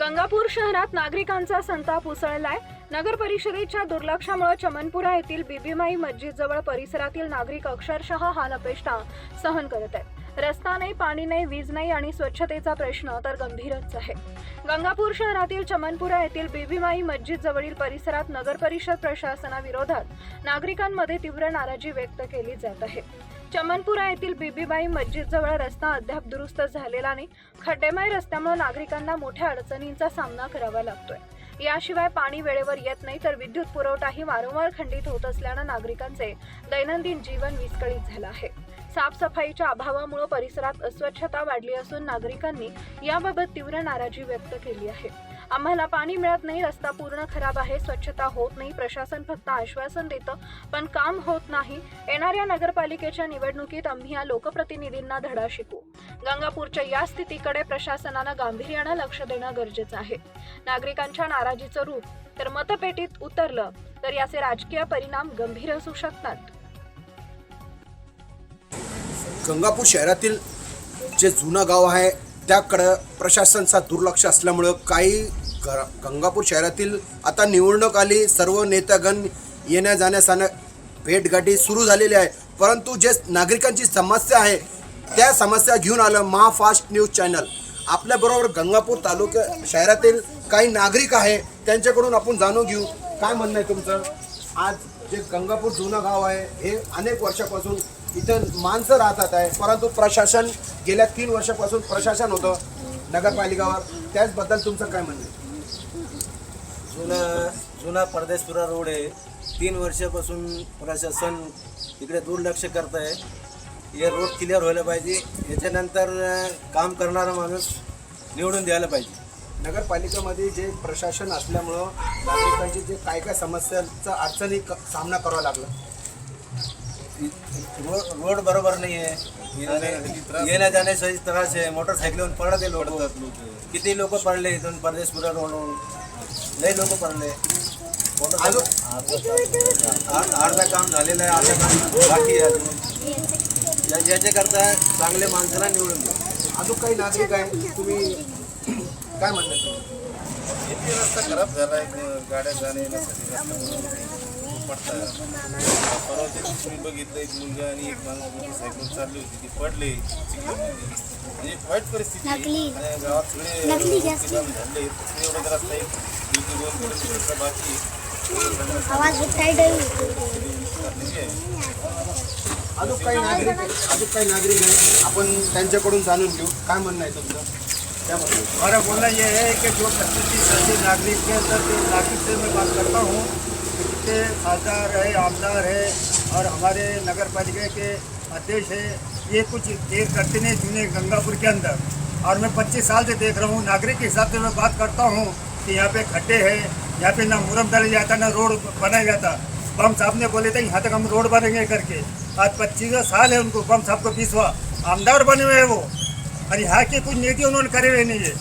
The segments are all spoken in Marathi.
गंगापूर शहरात नागरिकांचा संताप उसळलाय. नगर परिषदेच्या दुर्लक्षामुळे चमनपुरा येथील बीबीमाई मस्जिद जवळ परिसरातील नागरिक अक्षरशः हालअपेष्टा सहन करत आहेत. रस्ता नाही पाणी नाही वीज नाही आणि स्वच्छतेचा प्रश्न तर गंभीरच आहे. गंगापूर शहरातील चमनपुरा येथील बीबीमाई मस्जिद जवळील परिसरात नगर परिषद प्रशासनाविरोधात नागरिकांमध्ये तीव्र नाराजी व्यक्त केली जात आहे. चमनपुरा येथील बीबीबाई मस्जिद जवळ रस्ता अद्याप दुरुस्त झालेला नाही. खड्डेमय रस्त्यामुळे नागरिकांना मोठ्या अडचणींचा सामना करावा लागतोय. याशिवाय पाणी वेळेवर येत नाही तर विद्युत पुरवठाही वारंवार खंडित होत असल्यानं नागरिकांचे दैनंदिन जीवन विस्कळीत झालं आहे. साफसफाईच्या अभावामुळे परिसरात अस्वच्छता वाढली असून नागरिकांनी याबाबत तीव्र नाराजी व्यक्त केली आहे. आम्हाला पाणी मिळत नाही रस्ता पूर्ण खराब आहे स्वच्छता होत नाही प्रशासन फक्त आश्वासन देतं पण काम होत नाही. येणाऱ्या नगरपालिकेच्या निवडणुकीत आम्ही या लोकप्रतिनिधींना धडा शिकू. गंगापूरच्या या स्थितीकडे प्रशासनानं गांभीर्यानं लक्ष देणं गरजेचं आहे. नागरिकांच्या नाराजीचं रूप तर मतपेटीत उतरलं तर याचे राजकीय परिणाम गंभीर असू शकतात. गंगापूर शहरातील जे जुनं गाव आहे त्याकडं प्रशासनचा दुर्लक्ष असल्यामुळं काही ग गंगापूर शहरातील आता निवडणूक आली सर्व नेतागण येण्या जाण्यासानं भेटगाठी सुरू झालेली आहे. परंतु जे नागरिकांची समस्या आहे त्या समस्या घेऊन आलं महाफास्ट न्यूज चॅनल. आपल्याबरोबर गंगापूर तालुक्या शहरातील काही नागरिक आहे त्यांच्याकडून आपण जाणून घेऊ. काय म्हणणं आहे तुमचं? आज जे गंगापूर जुनं गाव आहे हे अनेक वर्षापासून इथं माणसं राहतात आहे. परंतु प्रशासन गेल्या तीन वर्षापासून प्रशासन होतं नगरपालिकावर. त्याचबद्दल तुमचं काय म्हणणं जुना जुना परदेशपुरा रोड आहे. तीन वर्षापासून प्रशासन इकडे दुर्लक्ष करत आहे हे रोड क्लिअर व्हायला पाहिजे. याच्यानंतर काम करणारा माणूस निवडून द्यायला पाहिजे. नगरपालिकेमध्ये जे प्रशासन असल्यामुळं नागरिकांची जे काय काय समस्यांचा अडचणी क- सामना करावा लागला. रोड रोड बरोबर नाही आहे येण्या जाण्यासाठी त्रास आहे. मोटरसायकलवरून पडते लोक. किती लोक पडले इथून? परदेशपुरा रोडवरून. लई लोक पडले. अर्ध- अर्धा काम झालेलं आहे. अर्धा काम बाकी आहे अजून. या- याच्याकरता चांगले माणसाला निवडून अजून काही नागरिक आहे? तुम्ही काय तुमचं? इथे रस्ता खराब झाला आहे गाड्या जाण्या येण्यासाठी परवा ते तुम्ही बघितलं एक मुलगा आणि एक माणूस मोटरसायकल चालली होती. ती पडले. म्हणजे वाईट परिस्थिती. आणि गावात सगळे झाले एवढं रस्ता एक ते दोन किलोमीटरचा बाकी. अजून काही नागरिक अजून काही नागरिक आहे आपण त्यांच्याकडून जाणून घेऊ. काय म्हणणं आहे तुमचं? त्याबद्दल हमारा बोलना ये है कि जो प्रतिनिधि सभी नागरिक के अंदर जो नागरिक से मैं बात करता हूँ. कि खासदार है, आमदार है और हमारे नगर पालिका के अध्यक्ष है, ये कुछ देर करते नहीं जुने गंगापुर के अंदर। और मैं 25 साल से देख रहा हूँ, नागरिक के हिसाब से मैं बात करता हूँ कि यहाँ पे खड्डे हैं, यहाँ पे ना मुरम डाला जाता, ना रोड बनाया जाता। बम साहब ने बोले थे, यहाँ तक हम रोड बनेंगे करके। आज पच्चीस साल है उनको बम साहब को बीसवा। आमदार बने हुए हैं वो। और यहाँ की कुछ नीति उन्होंने करे हुए नहीं है।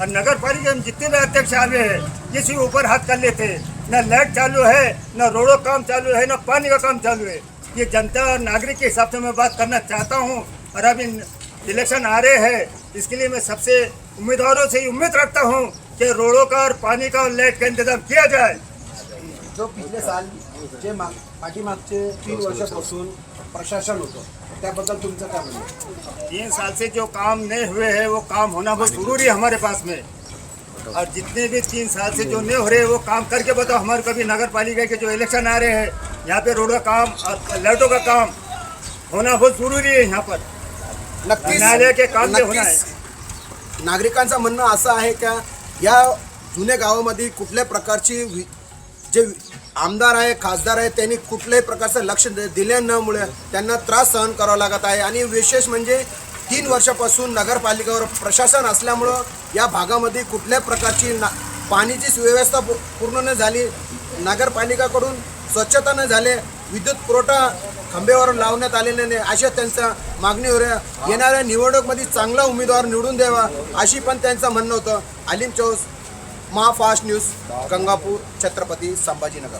और नगर पालिका में जितने भी अध्यक्ष आ गए हैं किसी ऊपर हाथ कर लेते हैं। न लाइट चालू है न रोडों का काम चालू है न पानी का काम चालू है। ये जनता और नागरिक के हिसाब से मैं बात करना चाहता हूँ। और अभी इलेक्शन आ रहे हैं इसके लिए मैं सबसे उम्मीदवारों से ही उम्मीद रखता हूँ कि रोडों का और पानी का और लाइट का इंतज़ाम किया जाए। जो पिछले साल जे माग पाठीमागचे तीन वर्षापासून प्रशासन होतं त्याबद्दल तुमचं काय म्हणणं? तीन साल से जो काम नहीं हुए हैं वो काम होना बहुत ज़रूरी है हमारे पास में। और जितने भी तीन साल से जो नहीं हो रहे हैं वो काम करके बताओ। हमारे कभी नगर पालिका के जो इलेक्शन आ रहे हैं यहाँ पे रोड का काम और लाइटों का काम होना बहुत जरूरी है यहाँ पर। न्यायालय के काम पे होना नक्कीच। नागरिकांचं म्हणणं असं आहे का या जुन्या गावामध्ये कुठल्या प्रकारची जे आमदार आहे खासदार आहे त्यांनी कुठल्याही प्रकारचं लक्ष दिल्यामुळे त्यांना त्रास सहन करावा लागत आहे. आणि विशेष म्हणजे तीन वर्षापासून नगरपालिकेवर प्रशासन असल्यामुळं या भागामध्ये कुठल्या प्रकारची ना पाण्याची सुव्यवस्था पूर्ण न झाली नगरपालिकाकडून स्वच्छता न झाले विद्युत पुरवठा खंबेवर लावण्यात आलेले नाही अशा त्यांच्या मागणीवर येणाऱ्या निवडणूकमध्ये चांगला उमेदवार निवडून द्यावा अशी पण त्यांचं म्हणणं होतं. अलिम चौस महाफास्ट न्यूज गंगापूर छत्रपती संभाजीनगर.